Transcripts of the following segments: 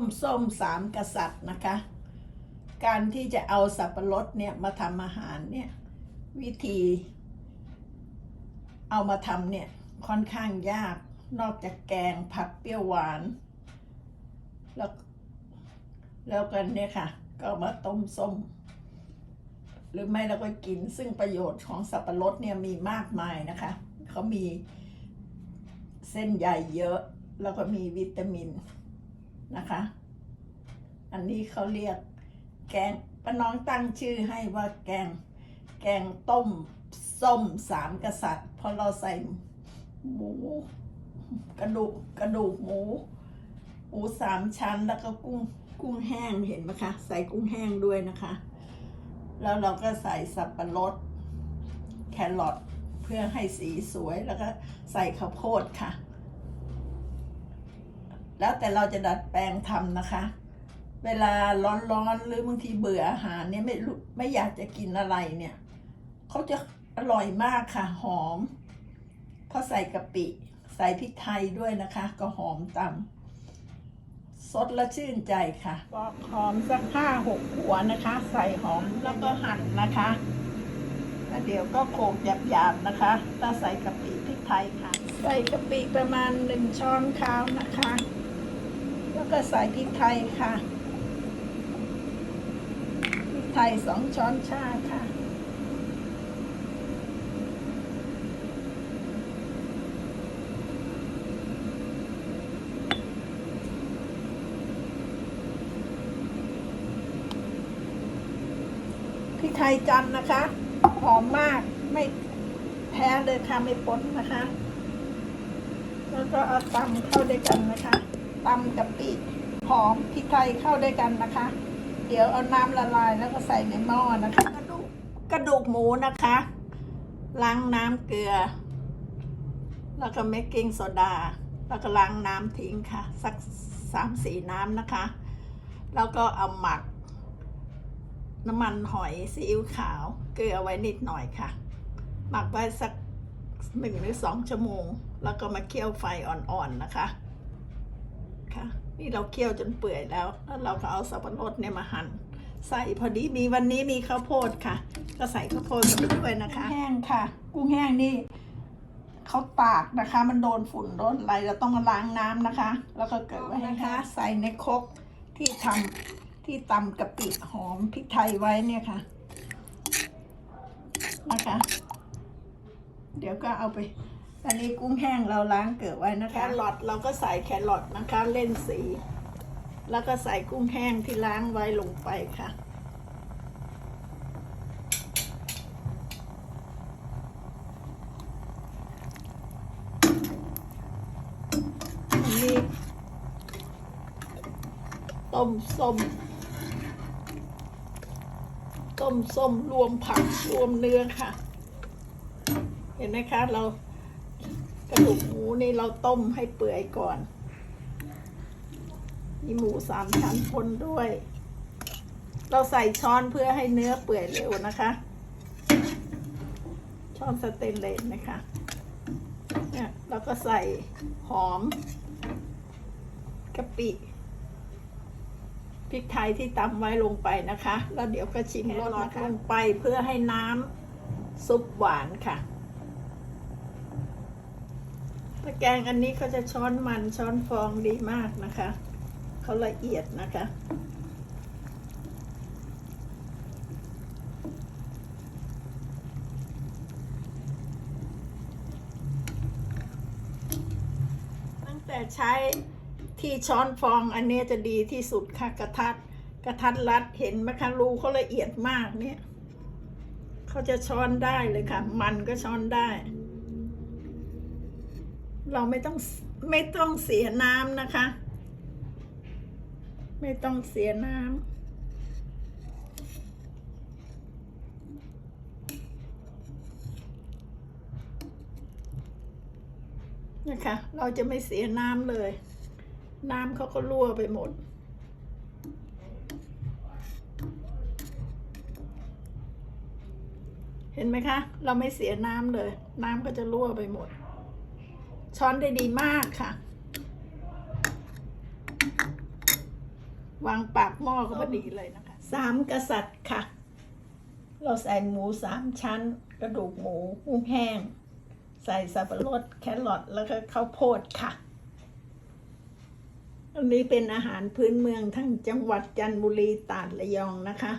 ส้มส้มสามกษัตริย์นะคะ การที่จะเอาสับปะรดเนี่ยมาทำอาหารเนี่ยวิธี เอามาทำเนี่ยค่อนข้างยากนอกจากแกงผัดเปรี้ยวหวาน แล้วแล้วกันเนี่ยค่ะ ก็มาต้มส้ม หรือไม่เราก็กินซึ่งประโยชน์ของสับปะรดเนี่ยมีมากมายนะคะ เขามีเส้นใยเยอะ แล้วก็มีวิตามิน นะคะ อันนี้เขาเรียกแกงป้าน้องตั้งชื่อให้ว่าแกงแกงต้มส้มสามกษัตริย์เพราะเราใส่หมู กระดูกกระดูกหมูหมูสามชั้นแล้วก็กุ้งกุ้งแห้งเห็นไหมคะ ใส่กุ้งแห้งด้วยนะคะ แล้วเราก็ใส่สับปะรดแครอทเพื่อให้สีสวยแล้วก็ใส่ข้าวโพดค่ะ แล้วแต่เราจะดัดแปลงทำนะคะ เวลาร้อนๆหรือบางทีเบื่ออาหารเนี่ยไม่รู้ไม่อยากจะกินอะไรเนี่ยเขาจะอร่อยมากค่ะหอมเพราะใส่กะปิ ใส่พริกไทยด้วยนะคะ ก็หอมตำสดและชื่นใจค่ะปอกหอมสักห้าหกหัวนะคะ ใส่หอมแล้วก็หั่นนะคะแล้วเดี๋ยวก็โขลกหยาบๆนะคะแล้วใส่กะปิพริกไทยค่ะ ใส่กะปิประมาณหนึ่งช้อนข้าวนะคะ แล้วก็ใส่พริกไทยค่ะ พริกไทยสองช้อนชาค่ะ พริกไทยจันนะคะ หอมมากไม่แพ้เลยค่ะไม่ปนนะคะ แล้วก็เอาตำเข้าด้วยกันนะคะ ตำกับปีหอมพริกไทยเข้าด้วยกันนะคะ เดี๋ยวเอาน้ำละลายแล้วก็ใส่ในหม้อนะคะ กระดูกกระดูกหมูนะคะ ล้างน้ำเกลือ แล้วก็เมกกิ้งโซดา แล้วก็ล้างน้ำทิ้งค่ะ สักสามสี่น้ำนะคะ แล้วก็เอาหมัก น้ำมันหอยซีอิ๊วขาว เกลือไว้นิดหน่อยค่ะ หมักไว้สักหนึ่งหรือสองชั่วโมง แล้วก็มาเคี่ยวไฟอ่อนๆนะคะ ค่ะ นี่เราเคี่ยวจนเปื่อยแล้ว แล้วเราก็เอาสับปะรดเนี่ยมาหั่นใส่พอดีมีวันนี้มีข้าวโพดค่ะ ก็ใส่ข้าวโพดไปด้วยนะคะ แห้งค่ะ กุ้งแห้งนี่เขาตากนะคะ มันโดนฝุ่นโดนอะไรเราต้องมาล้างน้ำนะคะ แล้วก็เกิดไว้ให้ค่ะใส่ในครกที่ทำที่ตำกะปิหอมพริกไทยไว้เนี่ยค่ะนะคะ เดี๋ยวก็เอาไป อันนี้กุ้งแห้งเราล้างเกลือไว้นะคะแครอทเราก็ใส่แครอทนะคะเล่นสี แล้วก็ใส่กุ้งแห้งที่ล้างไว้ลงไปค่ะ อันนี้ต้มส้ม ต้มส้มรวมผักรวมเนื้อค่ะ เห็นไหมคะเรา กระดูกหมูนี่เราต้มให้เปื่อยก่อน มีหมูสามชั้นคนด้วย เราใส่ช้อนเพื่อให้เนื้อเปื่อยเร็วนะคะ ช้อนสเตนเลสนะคะเนี่ยเราก็ใส่หอมกะปิพริกไทยที่ตำไว้ลงไปนะคะ แล้วเดี๋ยวก็ชิมรสนะคะลงไปเพื่อให้น้ำซุปหวานค่ะ ตะแกงอันนี้เขาจะช้อนมันช้อนฟองดีมากนะคะ เขาละเอียดนะคะตั้งแต่ใช้ที่ช้อนฟองอันนี้จะดีที่สุดค่ะกระทัดกระทัดรัดเห็นไหมคะรูเขาละเอียดมากเนี่ยเขาจะช้อนได้เลยค่ะ มันก็ช้อนได้ เราไม่ต้องไม่ต้องเสียน้ำนะคะ ไม่ต้องเสียน้ำนะคะเราจะไม่เสียน้ำเลย น้ำเขาก็รั่วไปหมด เห็นไหมคะ เราไม่เสียน้ำเลย น้ำก็จะรั่วไปหมด ช้อนได้ดีมากค่ะ วางปากหม้อก็พอดีเลยนะคะสามกษัตริย์ค่ะ เราใส่หมูสามชั้น กระดูกหมูกุ้งแห้ง ใส่สับปะรดแครอทแล้วก็ข้าวโพดค่ะอันนี้เป็นอาหารพื้นเมืองทั้งจังหวัดจันทบุรีตราดระยองนะคะ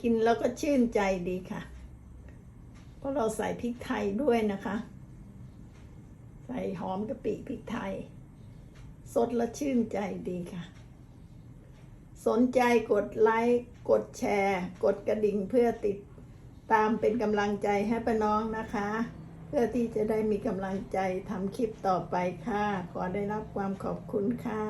กินแล้วก็ชื่นใจดีค่ะ เพราะเราใส่พริกไทยด้วยนะคะ ใส่หอมกะปิพริกไทย สดและชื่นใจดีค่ะ สนใจกดไลค์กดแชร์ กดกระดิ่งเพื่อติดตามเป็นกำลังใจให้ป้าน้องนะคะ เพื่อที่จะได้มีกำลังใจทำคลิปต่อไปค่ะ ขอได้รับความขอบคุณค่ะ